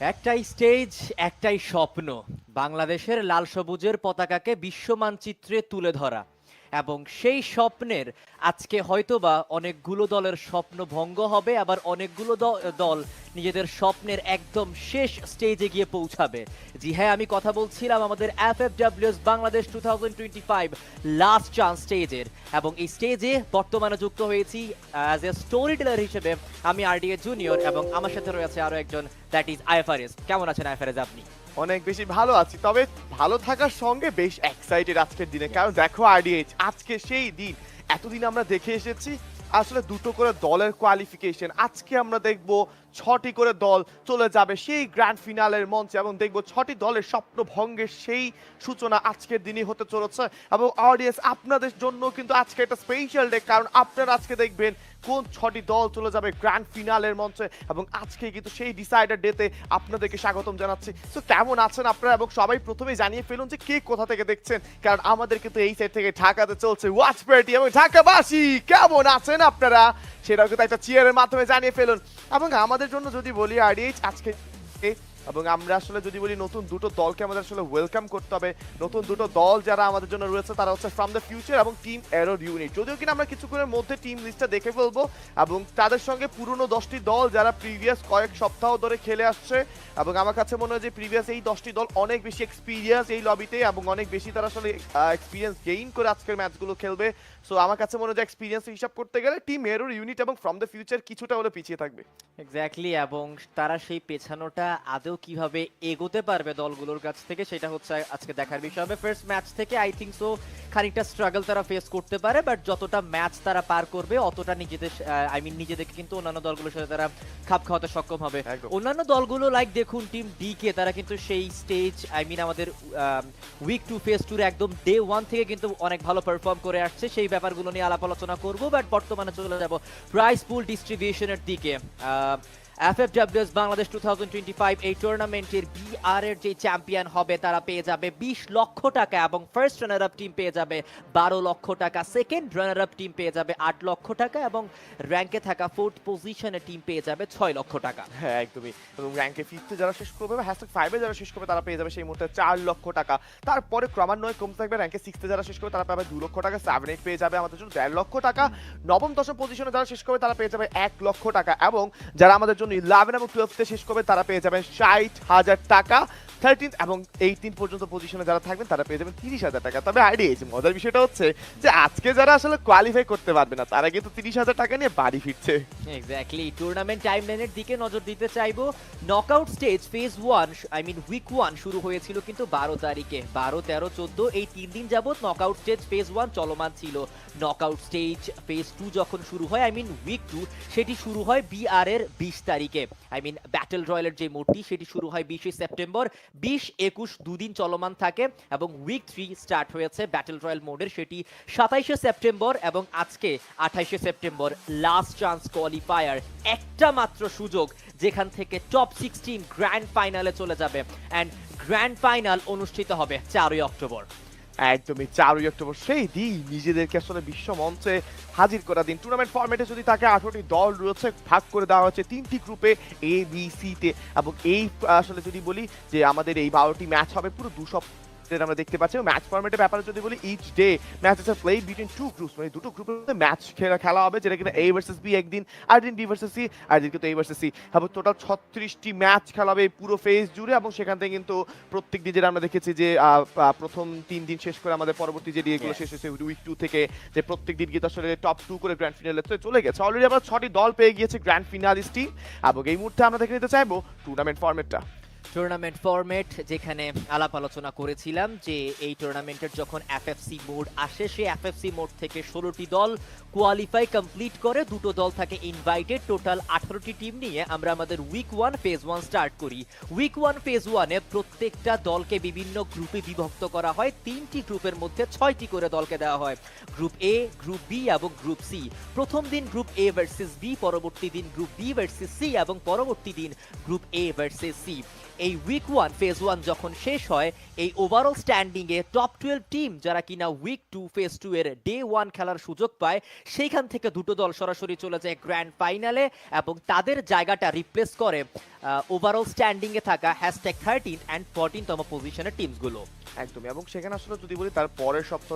একটাই স্টেজ একটাই স্বপ্ন বাংলাদেশের লাল সবুজের পতাকাকে বিশ্ব মানচিত্রে তুলে ধরা। এবং সেই স্বপ্নের আজকে হয়তোবা অনেকগুলো দলের স্বপ্ন ভঙ্গ হবে, আবার অনেকগুলো দল নিজেদের স্বপ্নের একদম শেষ স্টেজে গিয়ে পৌঁছাবে। জি হ্যাঁ আমি কথা বলছিলাম আমাদের F F WS Bangladesh two thousand twenty five last chance স্টেজের এবং এই স্টেজে বর্তমানে যুক্ত হয়েছি অ্যাজ এ স্টোরি টেলার হিসেবে আমি আর ডি এ জুনিয়র এবং আমার সাথে রয়েছে আরও একজন দ্যাট ইজ আইফারেস কেমন আছেন আইফারেস আপনি? অনেক বেশি ভালো আছি, তবে ভালো থাকার সঙ্গে বেশ এক্সাইটেড আজকের দিনে। কারণ দেখো আরডিএইচ আজকে সেই দিন। এতদিন আমরা দেখে এসেছি, আসলে দুটো করে দলের কোয়ালিফিকেশন আজকে আমরা দেখব ছটি করে দল চলে যাবে সেই গ্র্যান্ড ফিনালের মঞ্চে এবং দেখব ছটি দলের স্বপ্ন ভঙ্গের সেই সূচনা আজকের দিনই হতে চলেছে এবং অডিয়েন্স আপনাদের জন্য কিন্তু আজকে একটা স্পেশাল ডে কারণ আপনারা আজকে দেখবেন কোন ছটি দল চলে যাবে গ্র্যান্ড ফিনালের মঞ্চে এবং আজকে কিন্তু সেই ডিসাইডার ডেতে আপনাদেরকে স্বাগতম জানাচ্ছি। তো কেমন আছেন আপনারা? এবং সবাই প্রথমে জানিয়ে ফেলুন যে কে কোথা থেকে দেখছেন, কারণ আমাদের কিন্তু এই সাইড থেকে ঢাকাতে চলছে ওয়াচ পার্টি এবং ঢাকাবাসী, কেমন আছেন আপনারা? সেটাও কিন্তু একটা চিয়ারের মাধ্যমে জানিয়ে ফেলুন। এবং আমাদের জন্য যদি বলি আরডিএইচ আজকে এবং আমরা আসলে যদি বলি নতুন দুটো দলকে আমাদের আসলে ওয়েলকাম করতে হবে, নতুন দুটো দল যারা আমাদের জন্য রয়েছে তারা হচ্ছে ফ্রম দ্য ফিউচার এবং টিম এরোর ইউনিট যদিও কিনা আমরা কিছুক্ষণের মধ্যে টিম লিস্টটা দেখে ফেলব এবং তাদের সঙ্গে পুরনো দশটি দল যারা প্রিভিয়াস কয়েক সপ্তাহ ধরে খেলে আসছে এবং আমার কাছে মনে হয় যে প্রিভিয়াস এই দশটি দল অনেক বেশি এক্সপিরিয়েন্স এই লবিতে এবং অনেক বেশি তারা আসলে এক্সপিরিয়েন্স গেইন করে আজকের ম্যাচগুলো খেলবে। সো আমার কাছে মনে হয় যে এক্সপিরিয়েন্স হিসাব করতে গেলে টিম এরোর ইউনিট এবং ফ্রম দ্য ফিউচার কিছুটা হলে পিছিয়ে থাকবে। এক্স্যাক্টলি এবং তারা সেই পেছানোটা আদৌ কীভাবে এগোতে পারবে দলগুলোর কাছ থেকে সেটা হচ্ছে আজকে দেখার বিষয় হবে। ফার্স্ট ম্যাচ থেকে আই থিঙ্ক সো খানিকটা স্ট্রাগল তারা ফেস করতে পারে বাট যতটা ম্যাচ তারা পার করবে অতটা নিজেদের আই মিন নিজেদেরকে কিন্তু অন্যান্য দলগুলোর সাথে তারা খাপ খাওয়াতে সক্ষম হবে। অন্যান্য দলগুলো লাইক দেখুন টিম ডি কে তারা কিন্তু সেই স্টেজ আই মিন আমাদের উইক টু ফেস টুর একদম ডে ওয়ান থেকে কিন্তু অনেক ভালো পারফর্ম করে আসছে। সেই ব্যাপারগুলো নিয়ে আলাপ আলোচনা করব বাট বর্তমানে চলে যাব প্রাইস পুল ডিস্ট্রিবিউশনের দিকে। এফএফডব্লিউএস বাংলাদেশ টু এই টুর্নামেন্টের বিআর এর যে চ্যাম্পিয়ন হবে, তারা পেয়ে যাবে বিশ লক্ষ টাকা এবং ফার্স্ট রানার আপ টিম পেয়ে যাবে বারো লক্ষ টাকা। সেকেন্ড রানার আপ টিম পেয়ে যাবে আট লক্ষ টাকা এবং র্যাঙ্কে থাকা ফোর্থ পজিশনে টিম পেয়ে যাবে ছয় লক্ষ টাকা। হ্যাঁ একদমই। এবং র্যাঙ্কে ফিফতে যারা শেষ করবে বা হ্যাশট্যাগ ফাইভে যারা শেষ করবে, তারা পেয়ে যাবে সেই মুহূর্তে চার লক্ষ টাকা। তারপরে ক্রমান্বয়ে কমতে থাকবে র্যাঙ্কে সিক্সতে যারা শেষ করবে, তারা পাবে দু লক্ষ টাকা। সেভেন এইট পেয়ে যাবে আমাদের জন্য দেড় লক্ষ টাকা। নবম, দশম পজিশনে যারা শেষ করবে, তারা পেয়ে যাবে এক লক্ষ টাকা। এবং যারা আমাদের জন্য ইলেভেন এবং টুয়েলভতে শেষ করবে। তারা পেয়ে যাবেন ষাট হাজার টাকা। থার্টিন এবং এইটিন পর্যন্ত পজিশনে যারা থাকবেন, তারা পেয়ে যাবেন তিরিশ হাজার টাকা। তবে আইডিয়া মজার বিষয়টা হচ্ছে যে আজকে যারা আসলে কোয়ালিফাই করতে পারবে না, তারা কিন্তু তিরিশ হাজার টাকা নিয়ে বাড়ি ফিরছে। এক্স্যাক্টলি টুর্নামেন্ট টাইমলাইনের দিকে নজর দিতে চাইব। Knockout stage phase one I mean week one শুরু হয়েছিল কিন্তু বারো তারিখে। বারো, তেরো, চোদ্দ, এই তিন দিন যাবত নকআউট স্টেজ ফেজ ওয়ান চলমান ছিল। নকআউট স্টেজ ফেজ টু যখন শুরু হয় আই মিন উইক টু সেটি শুরু হয় বিআর এর বিশ তারিখে। আই মিন ব্যাটেল রয়্যালের যে মোডটি সেটি শুরু হয় বিশে সেপ্টেম্বর বিশ একুশ দুদিন চলমান থাকে এবং উইক থ্রি স্টার্ট হয়েছে ব্যাটেল রয়্যাল মোডের সেটি সাতাইশে সেপ্টেম্বর এবং আজকে আঠাইশে সেপ্টেম্বর লাস্ট চান্স কোয়ালিফায়ার একটা মাত্র সুযোগ যেখান থেকে টপ সিক্সটিন গ্র্যান্ড ফাইনালে চলে যাবে। অ্যান্ড গ্র্যান্ড ফাইনাল অনুষ্ঠিত হবে চারই অক্টোবর। একদমই, চারই অক্টোবর। সেই দিন নিজেদেরকে আসলে বিশ্ব মঞ্চে হাজির করা দিন। টুর্নামেন্ট ফর্মেটে যদি তাকে আঠারোটি দল রয়েছে, ভাগ করে দেওয়া হচ্ছে তিনটি গ্রুপে এ বি সিতে এবং এই, আসলে যদি বলি যে আমাদের এই বারোটি ম্যাচ হবে, পুরো দু সপ্তাহ যেটা আমরা দেখতে পাচ্ছি ম্যাচ ফরম্যাটের ব্যাপারে যদি বলি ইচ ডে ম্যাচ আছে প্লে বিটুইন টু গ্রুপস মানে দুটো গ্রুপের মধ্যে ম্যাচ খেলা খেলা হবে যেটা কিনা এ ভার্সেস বি একদিন আর দিন বি ভার্সেস সি আর দিন কিন্তু এ ভার্সেস সি এবং টোটাল ছত্রিশটি ম্যাচ খেলা হবে পুরো ফেজ জুড়ে এবং সেখান থেকে কিন্তু প্রত্যেক দিন যেটা আমরা দেখেছি যে প্রথম তিন দিন শেষ করে আমাদের পরবর্তী যে Yes. শেষ হয়েছে উইক টু থেকে যে প্রত্যেক দিন কিন্তু আসলে টপ টু করে গ্র্যান্ড ফিনালে চলে গেছে। অলরেডি আমরা ছটি দল পেয়ে গিয়েছে গ্র্যান্ড ফিনালিস্ট টিম এবং এই মুহূর্তে আমরা দেখে নিতে চাইব টুর্নামেন্ট ফরম্যাটটা টুর্নামেন্ট ফরম্যাট যেখানে আলাপ আলোচনা করেছিলাম যে এই টুর্নামেন্টের যখন এফএফসি মোড আসে সেই এফএফসি মোড থেকে ষোলোটি দল কোয়ালিফাই কমপ্লিট করে, দুটো দল থাকে ইনভাইটেড টোটাল আঠারোটি টিম নিয়ে আমরা আমাদের week one phase one start করি। উইক ওয়ান ফেজ ওয়ানে প্রত্যেকটা দলকে বিভিন্ন গ্রুপে বিভক্ত করা হয়। তিনটি গ্রুপের মধ্যে ছয়টি করে দলকে দেওয়া হয়। গ্রুপ এ গ্রুপ বি এবং গ্রুপ সি প্রথম দিন গ্রুপ এ ভার্সেস বি পরবর্তী দিন গ্রুপ বি ভার্সেস সি এবং পরবর্তী দিন গ্রুপ এ ভার্সেস সি এই উইক ওয়ান ফেজ ওয়ান যখন শেষ হয়, এই ওভারঅল স্ট্যান্ডিংয়ে টপ টুয়েলভ টিম যারা কিনা উইক টু ফেজ টু এর ডে ওয়ান খেলার সুযোগ পায়, সেইখান থেকে দুটো দল সরাসরি চলে যায় গ্র্যান্ড ফাইনালে এবং তাদের জায়গাটা রিপ্লেস করে ওভারঅল স্ট্যান্ডিংয়ে থাকা হ্যাশট্যাগ থার্টিন অ্যান্ড ফোরটিনতম পজিশনের টিমসগুলো একদমই, এবং সেখানে আসলে যদি বলি তার পরের সপ্তাহ